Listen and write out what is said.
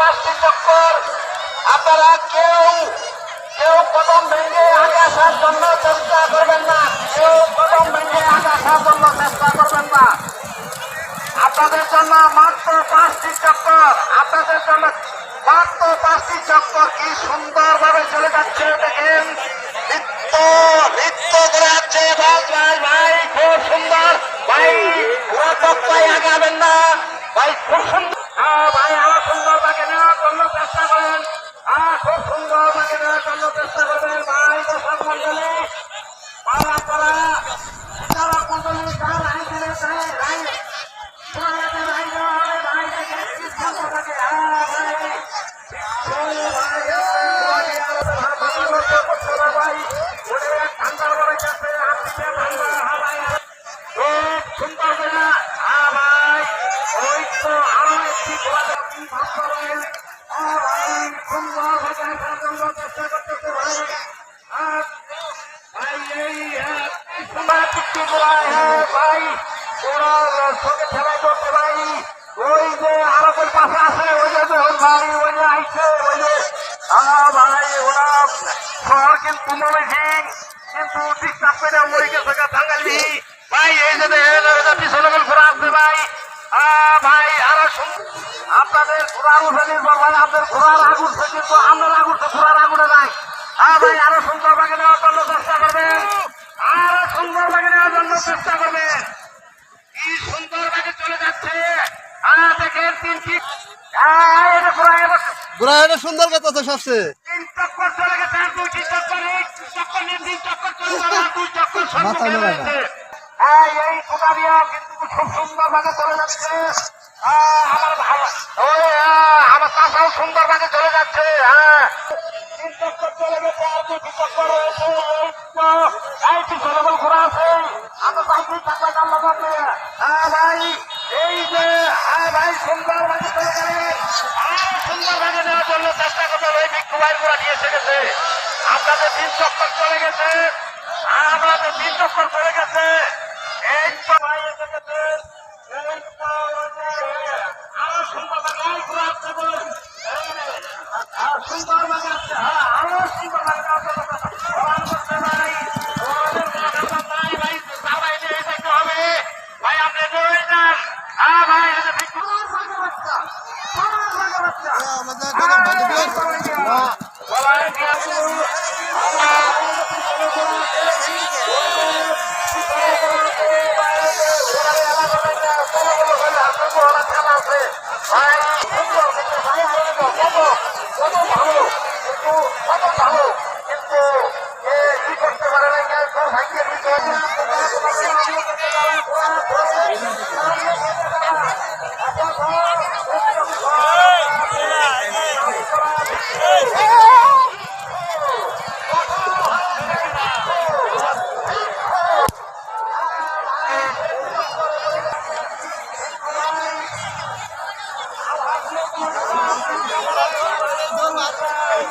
পাঁচটি চক্কর। আপনারা কেউ কেউ কদম ভেঙে আগে জন্য চেষ্টা করবেন না। কেউ কদম ভেঙে আগে জন্য চেষ্টা করবেন না। আপনাদের জন্য মাত্র পাঁচটি চক্কর। আপনাদের জন্য মাত্র পাঁচটি চক্কর। কি সুন্দরভাবে চলে যাচ্ছে দেখেন নৃত্য तारा कुंडली का लाइन चले চুক্তি করা হ্যাঁ ভাই ওরা সঙ্গে খেলাই করতে ভাই ওই যে আরও কোন পাশে আছে, ওই যে ওই ভাই, ওই যে আইছে, ওই যে হ্যাঁ ভাই ওরা শহর কিন্তু মনে ঠিক কিন্তু ডিস্টার্ব করে মরে গেছে গা ভাই, এই যে দেখেন ওই যে পিছনে ঘোরা আছে ভাই। ভাই, আরও আপনাদের ঘোরার উঠে নির্ভর ভাই আগুন কিন্তু ঘোরার আগুনে নাই। হ্যাঁ ভাই, আরও সুন্দর জন্য চেষ্টা করবেন। আরও সুন্দর ভাগে নেওয়ার জন্য চেষ্টা করবেন কি সুন্দর ভাবে চলে যাচ্ছে। দেখেন তিনটি সুন্দর কথা তো সবচেয়ে। তিন চক্কর চলে গেছে আর দুইটি চক্কর এই চক্কর নিয়ে তিন চক্কর চলে গেল আর দুই চক্কর সম্মুখে রয়েছে। হ্যাঁ এই কোটারিয়া কিন্তু খুব সুন্দর ভাবে চলে যাচ্ছে। আমার ভালো আমার চাষাও সুন্দর ভাবে চলে যাচ্ছে হ্যাঁ। এই হ্যাঁ যে হ্যাঁ ভাই চলে গেলে আর নেওয়ার জন্য চেষ্টা নিয়ে এসে গেছে। আপনাদের তিন চক্কর চলে গেছে। আমাদের তিন চক্কর চলে গেছে। Oh,